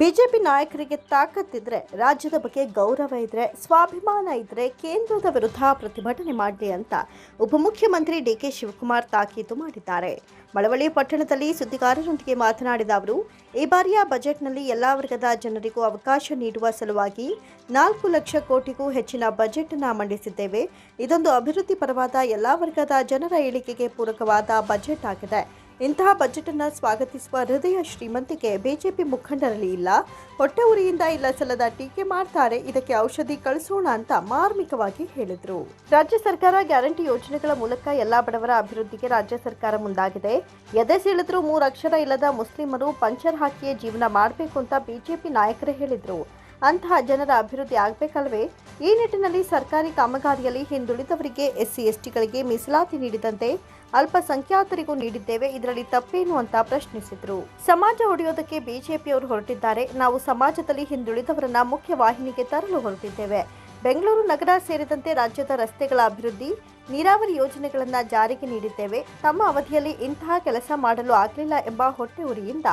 BJP ನಾಯಕರಿಗೆ ತಾಕತ್ತಿದ್ರೆ ರಾಜ್ಯದ ಬಗ್ಗೆ ಗೌರವ ಇದ್ರೆ, ಸ್ವಾಭಿಮಾನ ಇದ್ರೆ ಕೇಂದ್ರದ ವಿರುದ್ಧ ಪ್ರತಿಭಟನೆ ಮಾಡಲಿ ಅಂತ ಉಪಮುಖ್ಯಮಂತ್ರಿ ಡಿಕೆ ಶಿವಕುಮಾರ್ ತಾಕೀತು ಮಾಡಿದ್ದಾರೆ. ಮಳವಳ್ಳಿ ಪಟ್ಟಣದಲ್ಲಿ ಸುದ್ದಿಗಾರರೊಂದಿಗೆ ಮಾತನಾಡಿದ ಅವರು, ಈ ಬಾರಿಯ ಬಜೆಟ್ನಲ್ಲಿ ಎಲ್ಲಾ ವರ್ಗದ ಜನರಿಗೂ ಅವಕಾಶ ನೀಡುವ ಸಲುವಾಗಿ ನಾಲ್ಕು ಲಕ್ಷ ಕೋಟಿಗೂ ಹೆಚ್ಚಿನ ಬಜೆಟ್ನ ಮಂಡಿಸಿದ್ದೇವೆ. ಇದೊಂದು ಅಭಿವೃದ್ಧಿ ಪರವಾದ ಎಲ್ಲಾ ವರ್ಗದ ಜನರ ಏಳಿಗೆಗೆ ಪೂರಕವಾದ ಬಜೆಟ್ ಆಗಿದೆ. ಇಂತಹ ಬಜೆಟ್ ಅನ್ನು ಸ್ವಾಗತಿಸುವ ಹೃದಯ ಶ್ರೀಮಂತಿಕೆ ಬಿಜೆಪಿ ಮುಖಂಡರಲ್ಲಿ ಇಲ್ಲ. ಹೊಟ್ಟೆ ಉರಿಯಿಂದ ಇಲ್ಲ ಸಲ್ಲದ ಟೀಕೆ ಮಾಡ್ತಾರೆ. ಇದಕ್ಕೆ ಔಷಧಿ ಕಳಿಸೋಣ ಅಂತ ಮಾರ್ಮಿಕವಾಗಿ ಹೇಳಿದ್ರು. ರಾಜ್ಯ ಸರ್ಕಾರ ಗ್ಯಾರಂಟಿ ಯೋಜನೆಗಳ ಮೂಲಕ ಎಲ್ಲಾ ಬಡವರ ಅಭಿವೃದ್ಧಿಗೆ ರಾಜ್ಯ ಸರ್ಕಾರ ಮುಂದಾಗಿದೆ. ಎದೆ ಸೀಳಿದ್ರು ಮೂರು ಅಕ್ಷರ ಇಲ್ಲದ ಮುಸ್ಲಿಮರು ಪಂಚರ್ ಹಾಕಿಯೇ ಜೀವನ ಮಾಡಬೇಕು ಅಂತ ಬಿಜೆಪಿ ನಾಯಕರೇ ಹೇಳಿದ್ರು. ಅಂತಹ ಜನರ ಅಭಿವೃದ್ಧಿ ಆಗಬೇಕಲ್ವೇ? ಈ ನಿಟ್ಟಿನಲ್ಲಿ ಸರ್ಕಾರಿ ಕಾಮಗಾರಿಯಲ್ಲಿ ಹಿಂದುಳಿದವರಿಗೆ ಎಸ್ಸಿ ಎಸ್ಟಿಗಳಿಗೆ ಮೀಸಲಾತಿ ನೀಡಿದಂತೆ ಅಲ್ಪಸಂಖ್ಯಾತರಿಗೂ ನೀಡಿದ್ದೇವೆ. ಇದರಲ್ಲಿ ತಪ್ಪೇನು ಅಂತ ಪ್ರಶ್ನಿಸಿದರು. ಸಮಾಜ ಒಡೆಯೋದಕ್ಕೆ ಬಿಜೆಪಿಯವರು ಹೊರಟಿದ್ದಾರೆ. ನಾವು ಸಮಾಜದಲ್ಲಿ ಹಿಂದುಳಿದವರನ್ನ ಮುಖ್ಯ ವಾಹಿನಿಗೆ ತರಲು ಹೊರಟಿದ್ದೇವೆ. ಬೆಂಗಳೂರು ನಗರ ಸೇರಿದಂತೆ ರಾಜ್ಯದ ರಸ್ತೆಗಳ ಅಭಿವೃದ್ಧಿ, ನೀರಾವರಿ ಯೋಜನೆಗಳನ್ನು ಜಾರಿಗೆ ನೀಡಿದ್ದೇವೆ. ತಮ್ಮ ಅವಧಿಯಲ್ಲಿ ಇಂತಹ ಕೆಲಸ ಮಾಡಲು ಆಗಲಿಲ್ಲ ಎಂಬ ಹೊಟ್ಟೆ ಉರಿಯಿಂದ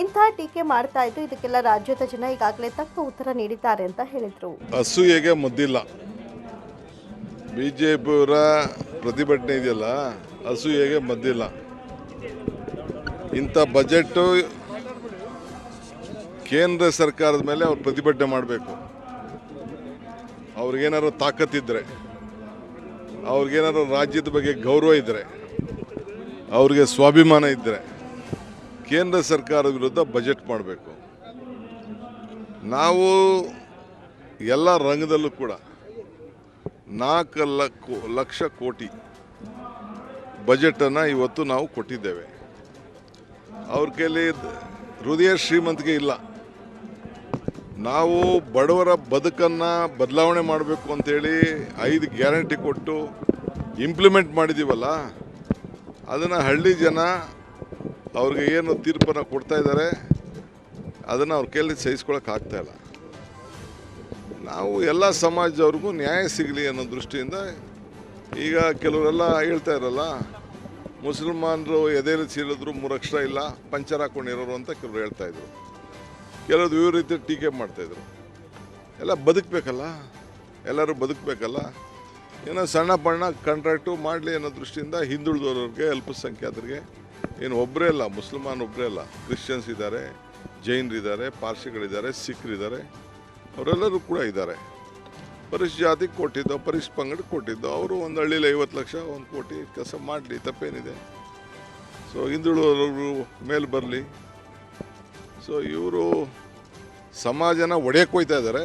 ಇಂತಹ ಟೀಕೆ ಮಾಡ್ತಾ ಇದ್ದು ಇದಕ್ಕೆಲ್ಲ ರಾಜ್ಯದ ಜನ ಈಗಾಗಲೇ ತಕ್ಕ ಉತ್ತರ ನೀಡಿದ್ದಾರೆ ಅಂತ ಹೇಳಿದ್ರು. ಅಸೂಯೆಗೆ ಮುದ್ದಿಲ್ಲ. ಬಿಜೆಪಿಯವರ ಪ್ರತಿಭಟನೆ ಇದೆಯಲ್ಲ, ಅಸೂಯೆಗೆ ಮದ್ದಿಲ್ಲ. ಇಂಥ ಬಜೆಟ್ಟು ಕೇಂದ್ರ ಸರ್ಕಾರದ ಮೇಲೆ ಅವ್ರು ಪ್ರತಿಭಟನೆ ಮಾಡಬೇಕು. ಅವ್ರಿಗೇನಾದ್ರು ತಾಕತ್ತಿದ್ರೆ ಅವ್ರಿಗೇನಾದ್ರು ರಾಜ್ಯದ ಬಗ್ಗೆ ಗೌರವ ಇದ್ದರೆ ಅವ್ರಿಗೆ ಸ್ವಾಭಿಮಾನ ಇದ್ದರೆ ಕೇಂದ್ರ ಸರ್ಕಾರದ ವಿರುದ್ಧ ಬಜೆಟ್ ಮಾಡಬೇಕು. ನಾವು ಎಲ್ಲ ರಂಗದಲ್ಲೂ ಕೂಡ ನಾಲ್ಕು ಲಕ್, ಲಕ್ಷ ಕೋಟಿ ಬಜೆಟನ್ನು ಇವತ್ತು ನಾವು ಕೊಟ್ಟಿದ್ದೇವೆ. ಅವ್ರ ಕೈಲಿ ಹೃದಯ ಶ್ರೀಮಂತಿಕೆ ಇಲ್ಲ. ನಾವು ಬಡವರ ಬದುಕನ್ನು ಬದಲಾವಣೆ ಮಾಡಬೇಕು ಅಂತೇಳಿ ಐದು ಗ್ಯಾರಂಟಿ ಕೊಟ್ಟು ಇಂಪ್ಲಿಮೆಂಟ್ ಮಾಡಿದ್ದೀವಲ್ಲ ಅದನ್ನು ಹಳ್ಳಿ ಜನ ಅವ್ರಿಗೆ ಏನು ತೀರ್ಪನ್ನು ಕೊಡ್ತಾ ಇದ್ದಾರೆ, ಅದನ್ನು ಅವ್ರ ಕೈಲಿ ಸಹಿಸ್ಕೊಳಕ್ಕೆ ಇಲ್ಲ. ನಾವು ಎಲ್ಲ ಸಮಾಜದವ್ರಿಗೂ ನ್ಯಾಯ ಸಿಗಲಿ ಅನ್ನೋ ದೃಷ್ಟಿಯಿಂದ ಈಗ ಕೆಲವರೆಲ್ಲ ಹೇಳ್ತಾ ಇರಲ್ಲ, ಮುಸಲ್ಮಾನರು ಎದೆಯಲ್ಲಿ ಸೀಳಿದ್ರು ಮೂರು ಅಕ್ಷರ ಇಲ್ಲ, ಪಂಚರ್ ಹಾಕೊಂಡಿರೋರು ಅಂತ ಕೆಲವರು ಹೇಳ್ತಾ ಇದ್ರು. ಕೆಲವರು ರೀತಿ ಟೀಕೆ ಮಾಡ್ತಾಯಿದ್ರು ಎಲ್ಲ ಬದುಕಬೇಕಲ್ಲ, ಎಲ್ಲರೂ ಬದುಕಬೇಕಲ್ಲ. ಏನೋ ಸಣ್ಣ ಪಣ್ಣ ಕಾಂಟ್ರಾಕ್ಟು ಮಾಡಲಿ ಅನ್ನೋ ದೃಷ್ಟಿಯಿಂದ ಹಿಂದುಳಿದವ್ರಿಗೆ ಅಲ್ಪಸಂಖ್ಯಾತರಿಗೆ ಏನು ಒಬ್ಬರೇ ಅಲ್ಲ, ಮುಸಲ್ಮಾನ್ ಒಬ್ಬರೇ ಅಲ್ಲ. ಕ್ರಿಶ್ಚಿಯನ್ಸ್ ಇದ್ದಾರೆ ಜೈನರಿದ್ದಾರೆ ಪಾರ್ಸಿಗಳಿದ್ದಾರೆ, ಸಿಖ್ರಿದ್ದಾರೆ. ಅವರೆಲ್ಲರೂ ಕೂಡ ಇದ್ದಾರೆ. ಪರಿಶ್ ಜಾತಿಗೆ ಕೊಟ್ಟಿದ್ದು, ಪರಿಶ್ ಪಂಗಡಕ್ಕೆ ಕೊಟ್ಟಿದ್ದು, ಅವರು ಒಂದು ಹಳ್ಳಿಲಿ ಐವತ್ತು ಲಕ್ಷ, ಒಂದು ಕೋಟಿ ಕೆಲಸ ಮಾಡಲಿ, ತಪ್ಪೇನಿದೆ. ಸೊ ಹಿಂದುಳಿದವರು ಮೇಲೆ ಬರಲಿ. ಸೊ ಇವರು ಸಮಾಜನ ಒಡೆಯಕ್ಕೆ ಹೋಯ್ತಾ ಇದ್ದಾರೆ.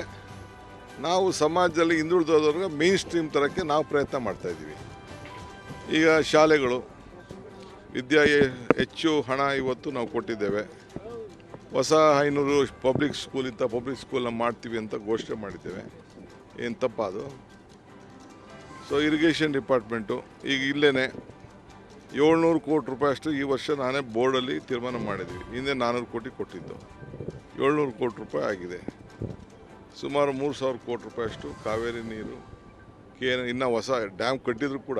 ನಾವು ಸಮಾಜದಲ್ಲಿ ಹಿಂದುಳಿದವ್ರಿಗೆ ಮೇನ್ ಸ್ಟ್ರೀಮ್ ತರೋಕ್ಕೆ ನಾವು ಪ್ರಯತ್ನ ಮಾಡ್ತಾಯಿದ್ದೀವಿ ಈಗ ಶಾಲೆಗಳು ವಿದ್ಯಾ ಹೆಚ್ಚು ಹಣ ಇವತ್ತು ನಾವು ಕೊಟ್ಟಿದ್ದೇವೆ. ಹೊಸ ಐನೂರು ಪಬ್ಲಿಕ್ ಸ್ಕೂಲ್ ಇಂಥ ಪಬ್ಲಿಕ್ ಸ್ಕೂಲ್ನ ಮಾಡ್ತೀವಿ ಅಂತ ಘೋಷಣೆ ಮಾಡಿದ್ದೇವೆ. ಏನು ತಪ್ಪದು? ಸೊ ಇರಿಗೇಷನ್ ಡಿಪಾರ್ಟ್ಮೆಂಟು ಈಗ ಇಲ್ಲೇ ಏಳ್ನೂರು ಕೋಟಿ ರೂಪಾಯಿ ಅಷ್ಟು ಈ ವರ್ಷ ನಾನೇ ಬೋರ್ಡಲ್ಲಿ ತೀರ್ಮಾನ ಮಾಡಿದ್ವಿ. ಹಿಂದೆ ನಾನ್ನೂರು ಕೋಟಿ ಕೊಟ್ಟಿದ್ದು. ಏಳ್ನೂರು ಕೋಟಿ ರೂಪಾಯಿ ಆಗಿದೆ. ಸುಮಾರು ಮೂರು ಸಾವಿರ ಕೋಟಿ ರೂಪಾಯಿ ಅಷ್ಟು ಕಾವೇರಿ ನೀರು, ಕೆ ಇನ್ನೂ ಹೊಸ ಡ್ಯಾಮ್ ಕಟ್ಟಿದ್ರು ಕೂಡ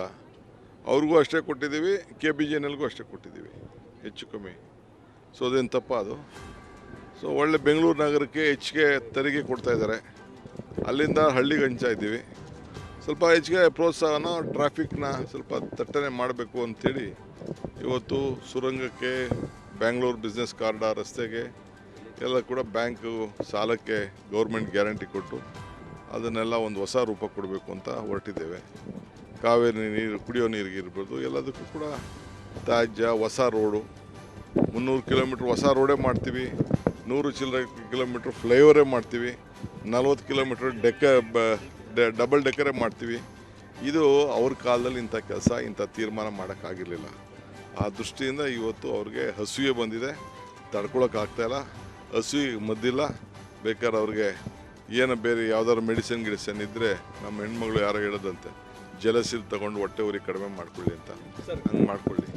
ಅವ್ರಿಗೂ ಅಷ್ಟೇ ಕೊಟ್ಟಿದ್ದೀವಿ ಕೆ ಬಿ ಜಿ ಎನ್ ಎಲ್ಗೂ ಅಷ್ಟೇ ಕೊಟ್ಟಿದ್ದೀವಿ, ಹೆಚ್ಚು ಕಮ್ಮಿ. ಸೊ ಅದೇನು ತಪ್ಪ ಅದು? ಸೊ ಒಳ್ಳೆ ಬೆಂಗಳೂರು ನಗರಕ್ಕೆ ಹೆಚ್ಚಿಗೆ ತೆರಿಗೆ ಕೊಡ್ತಾ ಇದ್ದಾರೆ. ಅಲ್ಲಿಂದ ಹಳ್ಳಿಗೆ ಹಂಚ್ತಾ ಇದ್ದೀವಿ. ಸ್ವಲ್ಪ ಹೆಚ್ಚಿಗೆ ಪ್ರೋತ್ಸಾಹನ ಟ್ರಾಫಿಕ್ನ ಸ್ವಲ್ಪ ತಟ್ಟನೆ ಮಾಡಬೇಕು ಅಂಥೇಳಿ ಇವತ್ತು ಸುರಂಗಕ್ಕೆ ಬ್ಯಾಂಗ್ಳೂರು ಬಿಸ್ನೆಸ್ ಕಾರ್ಡಾ ರಸ್ತೆಗೆ ಎಲ್ಲ ಕೂಡ ಬ್ಯಾಂಕು ಸಾಲಕ್ಕೆ ಗೌರ್ಮೆಂಟ್ ಗ್ಯಾರಂಟಿ ಕೊಟ್ಟು ಅದನ್ನೆಲ್ಲ ಒಂದು ಹೊಸ ರೂಪ ಕೊಡಬೇಕು ಅಂತ ಹೊರಟಿದ್ದೇವೆ. ಕಾವೇರಿ ನೀರು ಕುಡಿಯೋ ನೀರಿಗೆ ಇರ್ಬೋದು, ಎಲ್ಲದಕ್ಕೂ ಕೂಡ ತ್ಯಾಜ್ಯ, ಹೊಸ ರೋಡು. ಮುನ್ನೂರು ಕಿಲೋಮೀಟ್ರ್ ಹೊಸ ರೋಡೇ ಮಾಡ್ತೀವಿ. ನೂರು ಚಿಲ್ಲರೆ ಕಿಲೋಮೀಟ್ರ್ ಫ್ಲೈಓವರೇ ಮಾಡ್ತೀವಿ. ನಲ್ವತ್ತು ಕಿಲೋಮೀಟ್ರ್ ಡೆಕ್ಕ ಡಬಲ್ ಡೆಕ್ಕರೇ ಮಾಡ್ತೀವಿ. ಇದು ಅವ್ರ ಕಾಲದಲ್ಲಿ ಇಂಥ ಕೆಲಸ, ಇಂಥ ತೀರ್ಮಾನ ಮಾಡೋಕ್ಕಾಗಿರಲಿಲ್ಲ. ಆ ದೃಷ್ಟಿಯಿಂದ ಇವತ್ತು ಅವ್ರಿಗೆ ಹಸುವೆ ಬಂದಿದೆ. ತಡ್ಕೊಳೋಕ್ಕಾಗ್ತಾಯಿಲ್ಲ ಹಸುವಿಗೆ ಮದ್ದಿಲ್ಲ. ಬೇಕಾದ್ರೆ ಅವ್ರಿಗೆ ಏನು ಬೇರೆ ಯಾವ್ದಾದ್ರು ಮೆಡಿಸಿನ್, ಗಿಡಿಸನ್ ಇದ್ದರೆ ನಮ್ಮ ಹೆಣ್ಮಗಳು ಯಾರೋ ಹೇಳೋದಂತೆ ಜಲಸಿಲ್ ತಗೊಂಡು ಹೊಟ್ಟೆ ಉರಿ ಕಡಿಮೆ ಮಾಡ್ಕೊಳ್ಳಿ ಅಂತ. ಹಂಗೆ ಮಾಡ್ಕೊಳ್ಳಿ.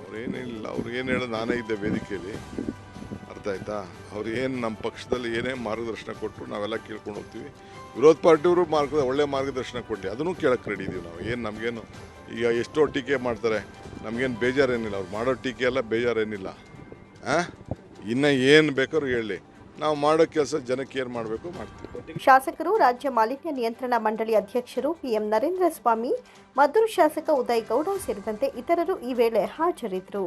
ಅವ್ರೇನಿಲ್ಲ ಏನು ಹೇಳೋದು ನಾನೇ ಇದ್ದೆ ವೇದಿಕೆಯಲ್ಲಿ ಅರ್ಥ ಆಯ್ತಾ? ಅವ್ರು ಏನು ನಮ್ಮ ಪಕ್ಷದಲ್ಲಿ ಏನೇ ಮಾರ್ಗದರ್ಶನ ಕೊಟ್ಟರು ನಾವೆಲ್ಲ ಕೇಳ್ಕೊಂಡು ಹೋಗ್ತೀವಿ. ವಿರೋಧ ಪಾರ್ಟಿಯವರು ಮಾರ್ಗ ಒಳ್ಳೆ ಮಾರ್ಗದರ್ಶನ ಕೊಡಲಿ ಅದನ್ನು ಕೇಳಕ್ಕೆ ರೆಡಿ ಇದ್ದೀವಿ ನಾವು. ಏನು ನಮಗೇನು ಈಗ ಎಷ್ಟೋ ಟೀಕೆ ಮಾಡ್ತಾರೆ. ನಮಗೇನು ಬೇಜಾರೇನಿಲ್ಲ ಅವ್ರು ಮಾಡೋ ಟೀಕೆ ಎಲ್ಲ ಬೇಜಾರೇನಿಲ್ಲ. ಹಾಂ ಇನ್ನು ಏನು ಬೇಕಾದ್ರೂ ಹೇಳಿ. ನಾವು ಮಾಡೋ ಕೆಲಸ ಜನಕ್ಕೆ ಏನು ಮಾಡಬೇಕು ಮಾಡ್ತೀವಿ. ಶಾಸಕರು, ರಾಜ್ಯ ಮಾಲಿನ್ಯ ನಿಯಂತ್ರಣ ಮಂಡಳಿ ಅಧ್ಯಕ್ಷರು ಪಿಎಂ ನರೇಂದ್ರ ಸ್ವಾಮಿ, ಮದ್ದೂರು ಶಾಸಕ ಉದಯ್ ಗೌಡ ಸೇರಿದಂತೆ ಇತರರು ಈ ವೇಳೆ ಹಾಜರಿದ್ದರು.